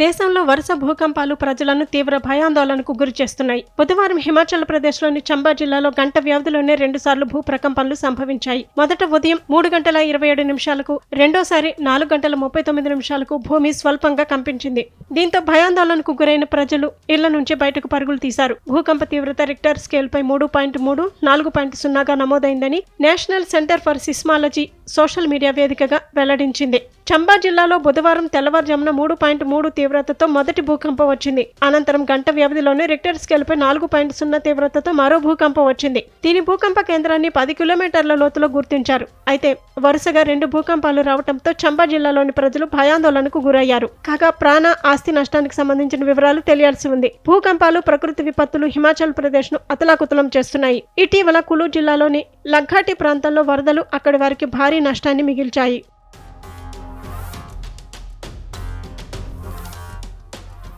దేశంలో వరుస భూకంపాలు ప్రజలను తీవ్ర భయాందోళనకు గురి చేస్తున్నాయి. బుధవారం హిమాచల్ ప్రదేశ్లోని చంబా జిల్లాలో గంట వ్యవధిలోనే రెండుసార్లు భూ ప్రకంపనలు సంభవించాయి. మొదట ఉదయం మూడు గంటల ఇరవై ఏడు నిమిషాలకు రెండోసారి నాలుగు గంటల ముప్పై తొమ్మిది నిమిషాలకు భూమి స్వల్పంగా కంపించింది. దీంతో భయాందోళనకు గురైన ప్రజలు ఇళ్ళ నుంచి బయటకు పరుగులు తీశారు. భూకంప తీవ్రత రిక్టర్ స్కేల్ పై మూడు పాయింట్ మూడు నాలుగు పాయింట్ సున్నాగా నమోదైందని national centre for seismology social media వేదికగా వెల్లడించింది. చంబా జిల్లాలో బుధవారం తెల్లవారుజామున మూడు పాయింట్ మూడు తీవ్రతతో మొదటి భూకంపం వచ్చింది. అనంతరం గంట వ్యవధిలోనే రిక్టర్ స్కేల్పై నాలుగు పాయింట్ సున్నా తీవ్రతతో మరో భూకంపం వచ్చింది. దీని భూకంప కేంద్రాన్ని పది కిలోమీటర్ల లోతులో గుర్తించారు. అయితే వరుసగా రెండు భూకంపాలు రావడంతో చంబా జిల్లాలోని ప్రజలు భయాందోళనకు గురయ్యారు. కాగా ప్రాణ ఆస్తి నష్టానికి సంబంధించిన వివరాలు తెలియాల్సి ఉంది. భూకంపాలు ప్రకృతి విపత్తులు హిమాచల్ ప్రదేశ్ను అతలాకుతలం చేస్తున్నాయి. ఇటీవల కులు జిల్లాలోని లగ్ఘాటి ప్రాంతంలో వరదలు అక్కడి వారికి భారీ నష్టాన్ని మిగిల్చాయి.